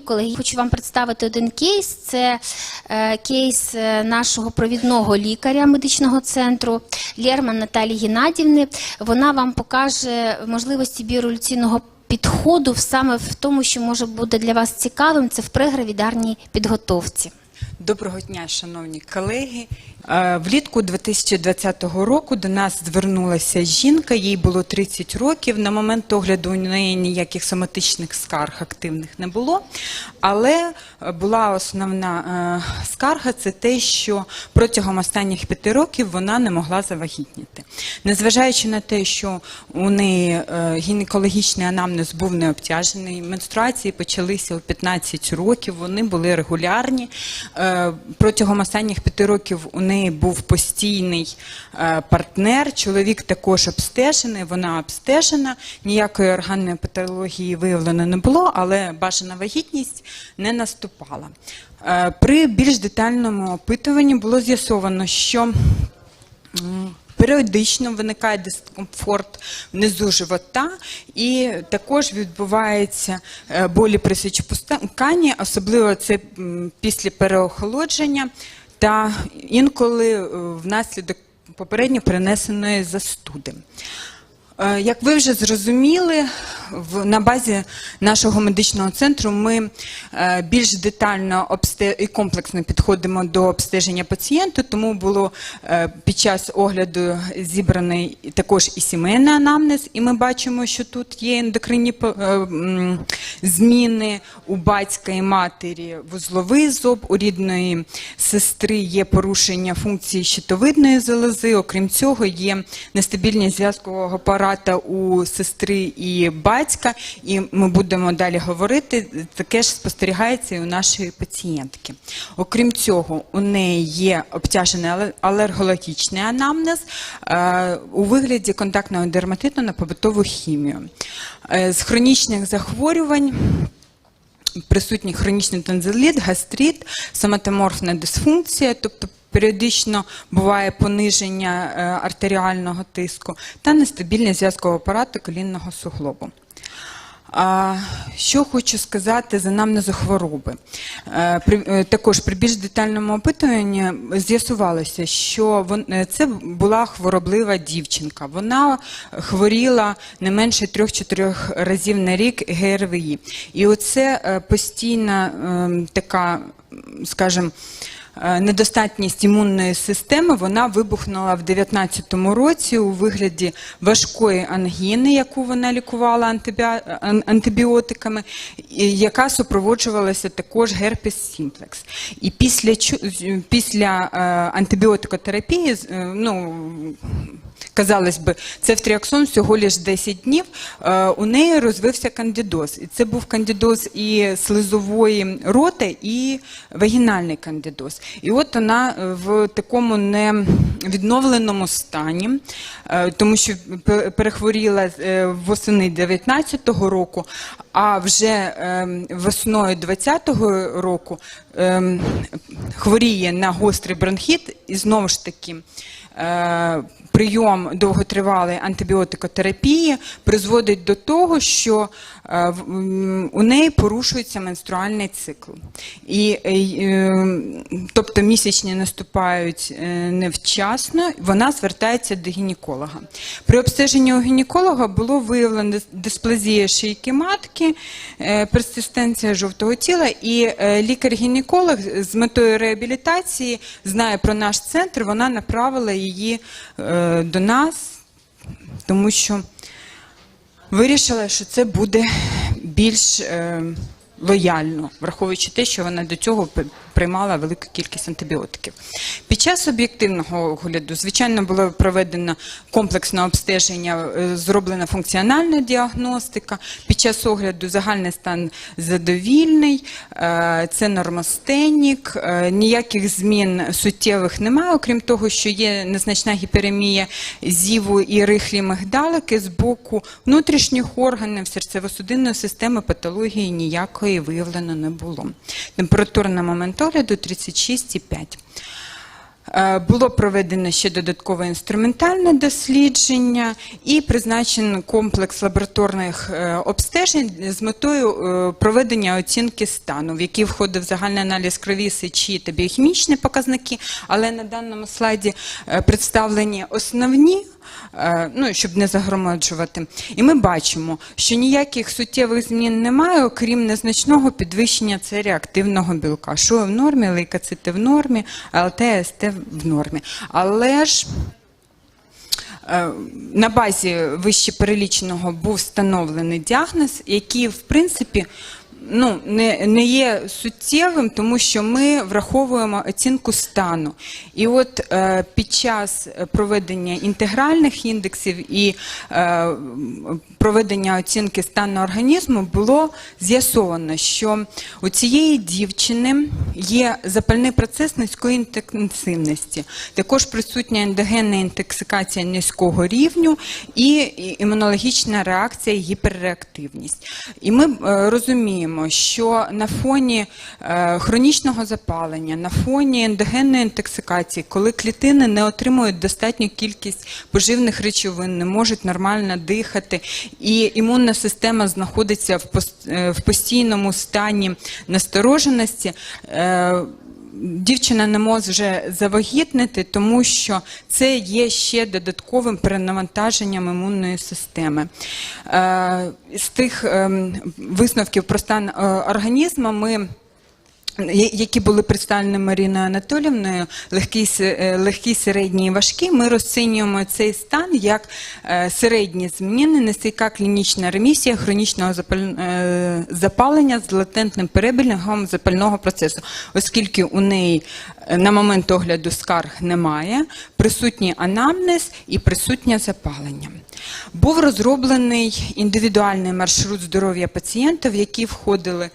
колеги. Хочу вам представити один кейс. Це е, кейс е, нашого провідного лікаря медичного центру Лєрман Наталії Геннадівни. Вона вам покаже можливості біореволюційного підходу саме в тому, що може бути для вас цікавим, це в прегравідарній підготовці. Доброго дня, шановні колеги. Е, Влітку 2020 року до нас звернулася жінка, їй було 30 років. На момент огляду у неї ніяких соматичних скарг активних не було. Але була основна е, скарга це те, що протягом останніх п'яти років вона не могла завагітніти. Незважаючи на те, що у неї е, гінекологічний анамнез був не обтяжений, менструації почалися у 15 років, вони були регулярні. Протягом останніх п'яти років у неї був постійний е, партнер. Чоловік також обстежений, вона обстежена. Ніякої органної патології виявлено не було, але бажана вагітність не наступала. Е, При більш детальному опитуванні було з'ясовано, що Періодично виникає дискомфорт внизу живота, і також відбуваються е, болі при сечопусканні, особливо це після переохолодження та інколи е, внаслідок попередньо перенесеної застуди. Е, Як ви вже зрозуміли, в- на базі нашого медичного центру ми е, більш детально обсте- і комплексно підходимо до обстеження пацієнта, тому було е, під час огляду зібраний також і сімейний анамнез, і ми бачимо, що тут є ендокринні е, зміни у батька і матері, вузловий зоб, у рідної сестри є порушення функції щитовидної залози. Окрім цього, є нестабільність зв'язкового апарата у сестри і батька, і ми будемо далі говорити. Таке ж спостерігається і у нашої пацієнтки. Окрім цього, у неї є обтяжений алергологічний анамнез е, у вигляді контактного дерматиту на побутову хімію. Е, З хронічних захворювань присутній хронічний тонзиліт, гастрит, соматоморфна дисфункція, тобто періодично буває пониження е, артеріального тиску та нестабільність зв'язкового апарату колінного суглобу. А, що хочу сказати за анамнезу хвороби. Е, е, також при більш детальному опитуванні з'ясувалося, що е, це була хвороблива дівчинка. Вона хворіла не менше 3-4 разів на рік ГРВІ. І оце постійна е, така, скажімо, недостатність імунної системи вона вибухнула в 2019 році у вигляді важкої ангіни, яку вона лікувала антибіотиками, яка супроводжувалася також герпес сімплекс. І після після е, антибіотикотерапії, е, ну казалось би, це фтріаксон всього лише 10 днів. е, У неї розвився кандидоз. І це був кандидоз і слизової роти, і вагінальний кандидоз. І от вона е, в такому невідновленому стані, е, тому що перехворіла восени 19-го року, а вже весною 20-го року хворіє на гострий бронхіт і знову ж таки. Прийом довготривалої антибіотикотерапії призводить до того, що е, у неї порушується менструальний цикл. І, е, е, тобто місячні наступають невчасно, вона звертається до гінеколога. При обстеженні у гінеколога було виявлено дис- дисплазія шийки матки, персистенція жовтого тіла, і лікар-гінеколог з метою реабілітації знає про наш центр, вона направила її до нас, тому що вирішила, що це буде більш е, лояльно, враховуючи те, що вона до цього приймала велику кількість антибіотиків. Під час об'єктивного огляду, звичайно, було проведено комплексне обстеження, е, зроблена функціональна діагностика. Під час огляду загальний стан задовільний, е, це нормостенік, е, ніяких змін суттєвих немає, окрім того, що є незначна гіперемія зіву і рихлі мигдалики з боку внутрішніх органів серцево-судинної системи патології ніякої виявлено не було. Температура на момент огляду 36,5. Е, Було проведено ще додаткове інструментальне дослідження і призначений комплекс лабораторних е, обстежень з метою е, проведення оцінки стану, в який входив загальний аналіз крові, сечі та біохімічні показники. Але на даному слайді представлені основні. Е, Ну, щоб не загромаджувати. І ми бачимо, що ніяких суттєвих змін немає, окрім незначного підвищення це реактивного білка. Що в нормі, лейкоцити в нормі, АЛТ, СТ в нормі. Але ж Е, на базі вище переліченого був встановлений діагноз, який, в принципі, ну, не, не є суттєвим, тому що ми враховуємо оцінку стану. І от е, під час проведення інтегральних індексів і е, проведення оцінки стану організму було з'ясовано, що у цієї дівчини є запальний процес низької інтенсивності, також присутня ендогенна інтоксикація низького рівню і імунологічна реакція, гіперреактивність. І ми е, розуміємо, що на фоні е, хронічного запалення, на фоні ендогенної інтоксикації, коли клітини не отримують достатню кількість поживних речовин, не можуть нормально дихати, і імунна система знаходиться в е, постійному стані настороженості. е, Дівчина не може завагітнити, тому що це є ще додатковим перенавантаженням імунної системи. З тих ем, висновків про стан е, організму ми я- які були представлені Маріною Анатолівною, легкий, се- е, легкий, середній і важкий, ми розцінюємо цей стан як е, середні зміни, нестійка клінічна ремісія хронічного е, запалення з латентним перебігом запального процесу, оскільки у неї на момент огляду скарг немає, присутній анамнез і присутнє запалення. Був розроблений індивідуальний маршрут здоров'я пацієнта, в який входили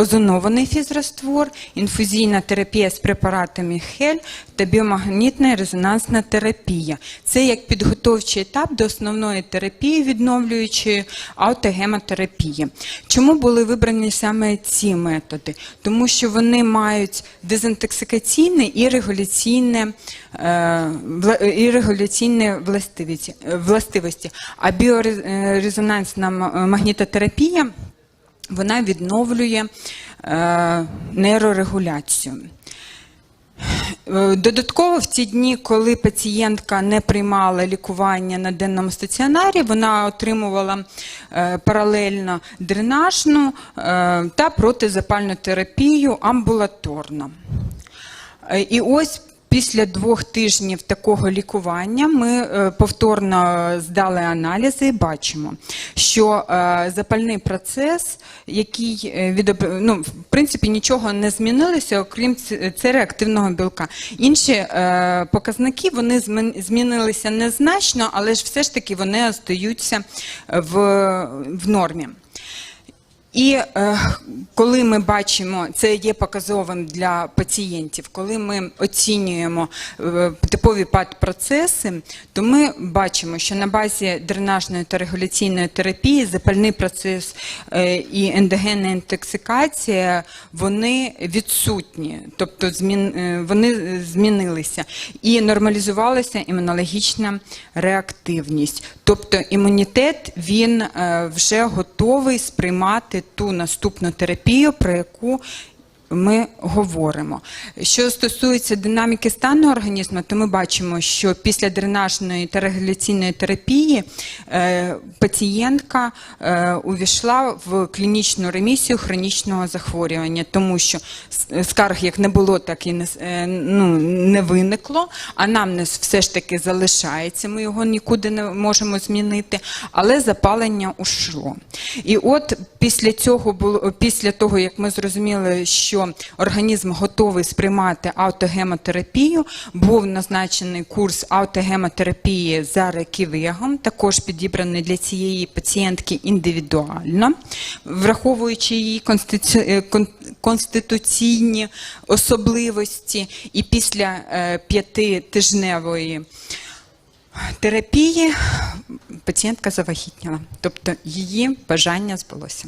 озонований фізраствор, інфузійна терапія з препаратами хель та біомагнітна резонансна терапія. Це як підготовчий етап до основної терапії відновлюючої аутогемотерапії. Чому були вибрані саме ці методи? Тому що вони мають дезінтоксикаційне і регуляційне, е, і регуляційне властивості, властивості. А біорезонансна магнітотерапія вона відновлює е, нейрорегуляцію. Е, Додатково в ті дні, коли пацієнтка не приймала лікування на денному стаціонарі, вона отримувала е, паралельно дренажну та протизапальну терапію амбулаторно. І ось після двох тижнів такого лікування ми е, повторно здали аналізи і бачимо, що е, запальний процес, який е, відоб... ну, в принципі нічого не змінилося, окрім ц- це реактивного білка. Інші показники вони змінилися незначно, але ж все ж таки вони остаються в, в нормі. І е, коли ми бачимо, це є показовим для пацієнтів, коли ми оцінюємо е, типові пад-процеси, то ми бачимо, що на базі дренажної та регуляційної терапії запальний процес е, і ендогенна інтоксикація вони відсутні, тобто змін, е, вони змінилися і нормалізувалася імунологічна реактивність. Тобто імунітет він е, вже готовий сприймати ту наступну терапію, про яку ми говоримо. Що стосується динаміки стану організму, то ми бачимо, що після дренажної та регуляційної терапії е, пацієнтка е, увійшла в клінічну ремісію хронічного захворювання, тому що скарг як не було, так і не, е, ну, не виникло. Анамнез все ж таки залишається, ми його нікуди не можемо змінити, але запалення ушло. І от після цього було після того, як ми зрозуміли, що організм готовий сприймати аутогемотерапію, був назначений курс аутогемотерапії за реківегом, також підібраний для цієї пацієнтки індивідуально, враховуючи її е, кон- конституційні особливості, і після е, п'ятитижневої терапії пацієнтка завагітніла, тобто її бажання збулося.